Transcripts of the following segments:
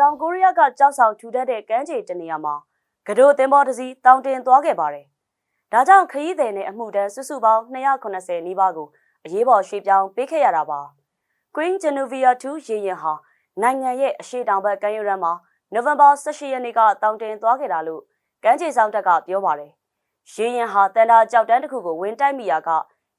တောင်ကိုရီးယားကကြောက်ဆောင်ထူထပ်တဲ့ကမ်းခြေတနေရာမှာကဒိုသင်္ဘောတစ်စီးတောင်တင်သွားခဲ့ပါတယ်။ဒါကြောင့်ခရီးသည်နဲ့အမှုတန်းစုစုပေါင်း290နီးပါးကိုအရေးပေါ်ရွှေ့ပြောင်းပေးခဲ့ရတာပါ။ Queen Genovia 2ရေယာဉ်ဟာနိုင်ငံရဲ့အရှေ့တောင်ဘက်ကမ်းရိုးတန်းမှာနိုဝင်ဘာ18ရက်နေ့ကတောင်တင်သွားခဲ့တာလို့ကမ်းခြေဆောင်တပ်ကပြောပါတယ်။ရေယာဉ်ဟာတန်တာကြောက်တန်းတစ်ခုကိုဝင်တိုက်မိရာက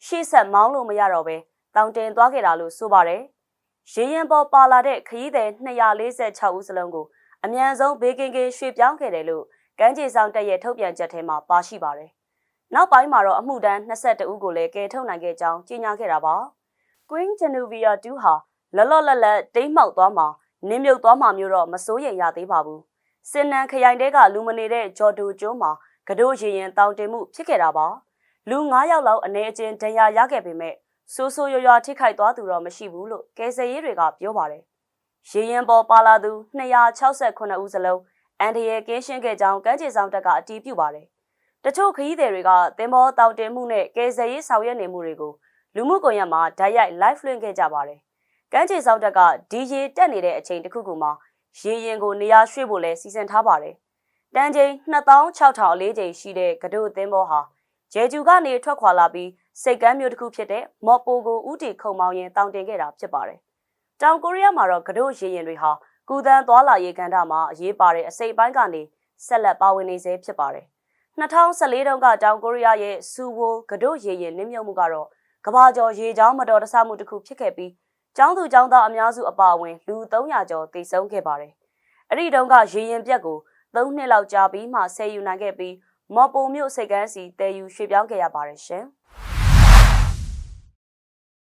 ရှေ့ဆက်မောင်းလို့မရတော့ပဲတောင်တင်သွားခဲ့တာလို့ဆိုပါတယ်။ ရေရင်ပေါ်ပါလာတဲ့ခရီးသည်246ဦးစလုံးကိုအမြန်ဆုံးဘေးကင်းကင်းရွှေ့ပြောင်းခဲ့တယ်လို့ကမ်းခြေဆောင်တပ်ရဲ့ထုတ်ပြန်ချက်ထဲမှာပါရှိပါတယ်။နောက်ပိုင်းမှာတော့အမှုတန်း22ဦးကိုလည်းကယ်ထုတ်နိုင်ခဲ့ကြောင်းကြေညာခဲ့တာပါ။ Queen Genovia 2ဟာလော်လော်လက်လက်တိမ်းမှောက်သွားမှာနင်းမြုပ်သွားမှာမျိုးတော့မစိုးရိမ်ရသေးပါဘူး။စင်နန်ခရိုင်တဲကလူမနေတဲ့ဂျော်ဒူကျွန်းမှာကဒိုးရေရင်တောင်တင်မှုဖြစ်ခဲ့တာပါ။လူ9ယောက်လောက်အနေအချင်းဒဏ်ရာရခဲ့ပေမဲ့ ဆိုးဆိုးရွားရွားထိခိုက်သွားသူတော့မရှိဘူးလို့ကယ်ဆယ်ရေးတွေကပြောပါတယ်။ရေရင်ပေါ်ပါလာသူ268ဦးစလုံးအန်ဒီရဲ့ကင်းရှင်းခဲ့ကြောင်းကမ်းခြေဆောင်တပ်ကအတည်ပြုပါတယ်။တချို့ခရီးသည်တွေကသင်္ဘောတောက်တင်မှုနဲ့ကယ်ဆယ်ရေးဆောင်ရွက်နေမှုတွေကိုလူမှုကွန်ရက်မှာဓာတ်ရိုက် live လွှင့်ခဲ့ကြပါတယ်။ကမ်းခြေဆောင်တပ်ကဒီရေတက်နေတဲ့အချိန်တစ်ခုခုမှာရေရင်ကိုနေရာရွှေ့ဖို့လဲစီစဉ်ထားပါတယ်။တန်းချိန်2600အလေးချိန်ရှိတဲ့ကဒိုသင်္ဘောဟာ ဂျေဂျူကနေထွက်ခွာလာပြီးစိတ်ကမ်းမျိုးတစ်ခုဖြစ်တဲ့မော်ပိုကိုဥတီခုံမောင်းရင်တောင်တင်ခဲ့တာဖြစ်ပါတယ်။တောင်ကိုရီးယားမှာတော့ကဒိုရေရင်တွေဟာကုသန်းသွာလာရေးကဏ္ဍမှာအရေးပါတဲ့အစိပ်ပိုင်းကနေဆက်လက်ပါဝင်နေစေဖြစ်ပါတယ်။2014တုန်းကတောင်ကိုရီးယားရဲ့စူဝိုကဒိုရေရင်နစ်မြုပ်မှုကတော့ကဘာကျော်ရေချောင်းမတော်တဆမှုတစ်ခုဖြစ်ခဲ့ပြီးကျောင်းသူကျောင်းသားအများစုအပါအဝင်လူ300ကျော်သေဆုံးခဲ့ပါတယ်။အဲ့ဒီတုန်းကရေရင်ပြက်ကို3နှစ်လောက်ကြာပြီးမှဆယ်ယူနိုင်ခဲ့ပြီး မော်ပိုမြို့စိတ်ကန်းစီတည်ယူရွှေ့ပြောင်းခဲ့ရပါတယ်ရှင်။